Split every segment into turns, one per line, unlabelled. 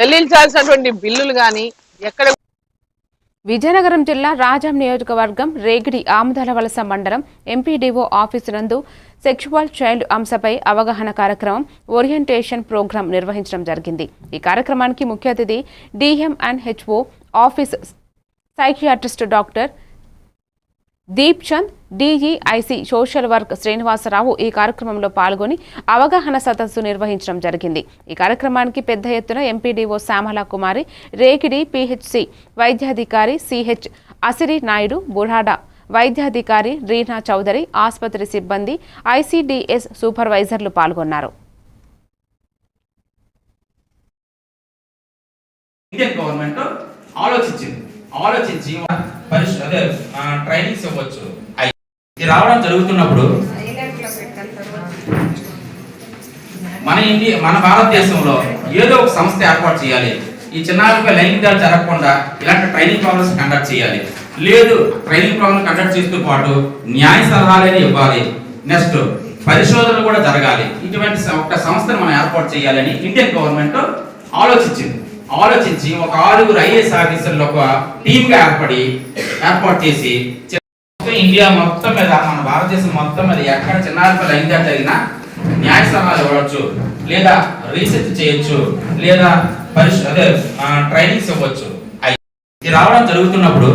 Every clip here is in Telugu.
చెల్లించాల్సినటువంటి బిల్లులు కానీ ఎక్కడ
విజయనగరం జిల్లా రాజాం నియోజకవర్గం రేగిడి ఆముదాల వలస మండలం ఎంపీడీఓ ఆఫీసు నందు సెక్షువల్ చైల్డ్ అంశపై అవగాహన కార్యక్రమం ఓరియంటేషన్ ప్రోగ్రాం నిర్వహించడం జరిగింది. ఈ కార్యక్రమానికి ముఖ్య అతిథి DM and HO office psychiatrist doctor Deep Chand social work Srinivasarao ఈ కార్యక్రమంలో పాల్గొని అవగాహన సదస్సు నిర్వహించడం జరిగింది. ఈ కార్యక్రమానికి పెద్ద ఎత్తున ఎంపీడీఓ శ్యామల కుమారి రేకిడి పిహెచ్సి వైద్యాధికారి సిహెచ్ అసిరి నాయుడు బుఢాడ వైద్యాధికారి రీనా చౌదరి ఆసుపత్రి సిబ్బంది ఐసిడిఎస్ సూపర్వైజర్లు పాల్గొన్నారు.
ఇండియన్ గవర్నమెంట్ ఆలోచించింది. ఆలోచించి అదే ట్రైనింగ్స్ ఇవ్వచ్చు. ఇది రావడం జరుగుతున్నప్పుడు మన ఇండియా మన భారతదేశంలో ఏదో ఒక సంస్థ ఏర్పాటు చేయాలి. ఈ చిన్నారులపై లైంగికాలు జరగకుండా ఇలాంటి ట్రైనింగ్ ప్రోగ్రామ్స్ కండక్ట్ చేయాలి. లేదు ట్రైనింగ్ ప్రోగ్రామ్ కండక్ట్ చేస్తూ పాటు న్యాయ సలహాలని ఇవ్వాలి. నెక్స్ట్ పరిశోధనలు కూడా జరగాలి. ఇటువంటి ఒక సంస్థను మనం ఏర్పాటు చేయాలని ఇండియన్ గవర్నమెంట్ ఆలోచించింది. ఆలోచించి ఒక ఆరుగురు ఐఏఎస్ ఆఫీసర్లు ఒక టీమ్గా ఏర్పడి ఏర్పాటు చేసి మొత్తం ఇండియా మొత్తం మీద మన భారతదేశం మొత్తం మీద ఎక్కడ చిన్నారులపై లైంగిక జరిగినా న్యాయ సలహాలు ఇవ్వచ్చు లేదా రీసెర్చ్ చేయొచ్చు లేదా పరిశ అదే ట్రైనింగ్స్ ఇవ్వచ్చు. ఇది రావడం జరుగుతున్నప్పుడు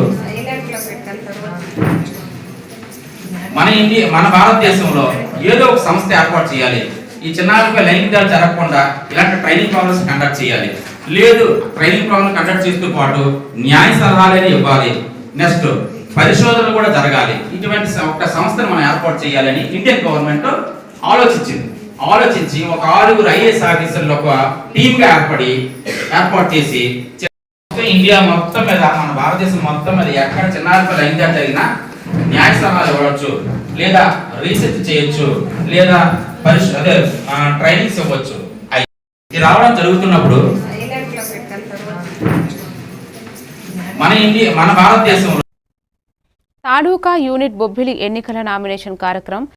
మన ఇండియా మన భారతదేశంలో ఏదో ఒక సంస్థ ఏర్పాటు చేయాలి. ఈ చిన్నారులపై లైంగిక జరగకుండా ఇలాంటి ట్రైనింగ్ ప్రోగ్రామ్స్ కండక్ట్ చేయాలి. లేదు ట్రైనింగ్ ప్రోగ్రామ్ కండక్ట్ చేస్తూ పాటు న్యాయ సలహాలని ఇవ్వాలి. నెక్స్ట్ పరిశోధనలు కూడా జరగాలి. ఇటువంటి ఒక సంస్థను మనం ఏర్పాటు చేయాలని ఇండియన్ గవర్నమెంట్ ఆలోచించింది. ఆలోచించి ఒక ఆరుగురు ఐఏఎస్ ఆఫీసర్లు ఒక టీమ్గా ఏర్పడి ఏర్పాటు చేసి ఇండియా మొత్తం మీద మన భారతదేశం మొత్తం మీద ఎక్కడ చిన్నారులపై లైంగిక జరిగినా న్యాయ సలహాలు ఇవ్వచ్చు. లేదా రీసెర్చ్ చేయొచ్చు. లేదా పరిశ అదే ట్రైనింగ్స్ ఇవ్వచ్చు. ఇది రావడం జరుగుతున్నప్పుడు మన ఇండియా మన భారతదేశంలో.
తాలూకా యూనిట్ బొబ్బిలి ఎన్నికల నామినేషన్ కార్యక్రమం